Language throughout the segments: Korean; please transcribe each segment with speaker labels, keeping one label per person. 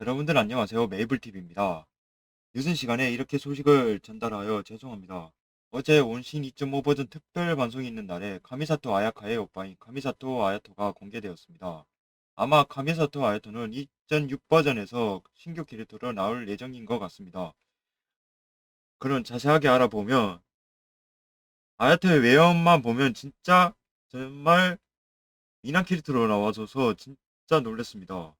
Speaker 1: 여러분들 안녕하세요. 메이블TV입니다. 늦은 시간에 이렇게 소식을 전달하여 죄송합니다. 어제 온신 2.5 버전 특별 방송이 있는 날에 카미사토 아야카의 오빠인 카미사토 아야토가 공개되었습니다. 아마 카미사토 아야토는 2.6 버전에서 신규 캐릭터로 나올 예정인 것 같습니다. 그런 자세하게 알아보면 아야토의 외형만 보면 진짜 정말 미남 캐릭터로 나와줘서 진짜 놀랐습니다.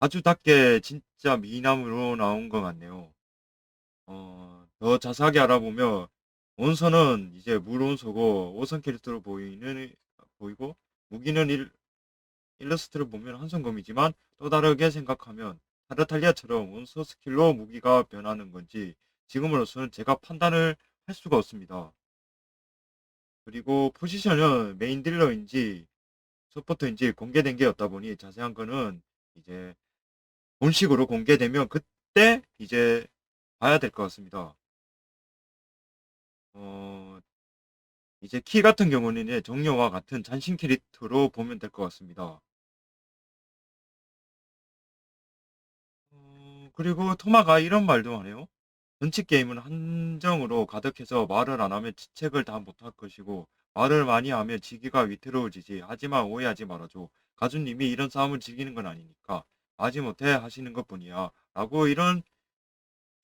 Speaker 1: 아주 닿게 진짜 미남으로 나온 것 같네요. 어, 더 자세하게 알아보면 원선은 이제 물원소고 오선 캐릭터로 보이는 보이고 무기는 일, 일러스트를 보면 한성검이지만 또 다르게 생각하면 타르탈리아처럼 원소 스킬로 무기가 변하는 건지 지금으로서는 제가 판단을 할 수가 없습니다. 그리고 포지션은 메인 딜러인지 서포터인지 공개된 게 없다 보니 자세한 거는 이제 본식으로 공개되면 그때 이제 봐야 될 것 같습니다. 어, 이제 키 같은 경우는 정료와 같은 잔신 캐릭터로 보면 될 것 같습니다. 어, 그리고 토마가 이런 말도 하네요. 전체 게임은 한정으로 가득해서 말을 안 하면 지책을 다 못할 것이고 말을 많이 하면 지기가 위태로워지지. 하지만 오해하지 말아줘. 가주님이 이런 싸움을 즐기는 건 아니니까. 마지못해 하시는 것 뿐이야. 라고 이런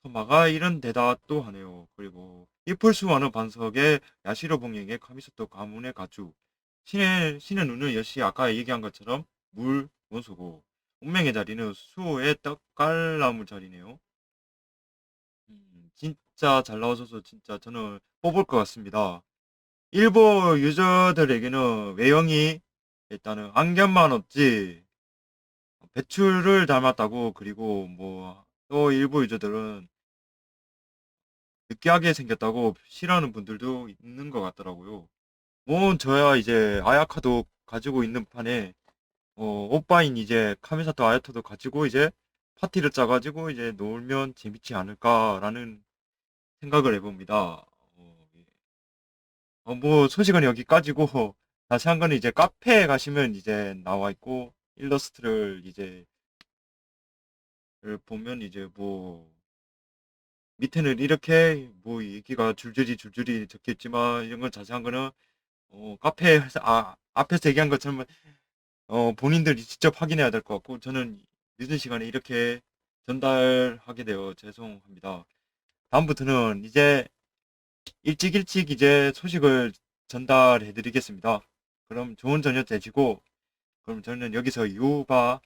Speaker 1: 토마가 이런 대답도 하네요. 그리고 이플스와는 반석의 야시로 봉행의 카미소토 가문의 가축. 신의, 신의 눈은 역시 아까 얘기한 것처럼 물, 원소고 운명의 자리는 수호의 떡갈나무 자리네요. 음, 진짜 잘 나와줘서 진짜 저는 뽑을 것 같습니다. 일부 유저들에게는 외형이 일단은 안경만 없지 배추를 닮았다고 그리고 뭐 또 일부 유저들은 느끼하게 생겼다고 싫어하는 분들도 있는 것 같더라고요. 뭐 저야 이제 아야카도 가지고 있는 판에 어, 오빠인 이제 카미사토 아야토도 가지고 이제 파티를 짜가지고 이제 놀면 재밌지 않을까라는 생각을 해봅니다. 어, 예. 어, 뭐 소식은 여기까지고 자세한 거는 이제 카페에 가시면 이제 나와 있고 일러스트를 이제 를 보면 이제 뭐 밑에는 이렇게 뭐 얘기가 줄줄이 줄줄이 적혀 있지만 이런 건 자세한 거는 어, 카페에서 아 앞에서 얘기한 것처럼 어, 본인들이 직접 확인해야 될 것 같고 저는 늦은 시간에 이렇게 전달하게 되어 죄송합니다. 다음부터는 이제 일찍 일찍 이제 소식을 전달해 드리겠습니다. 그럼 좋은 저녁 되시고 그럼 저는 여기서 유바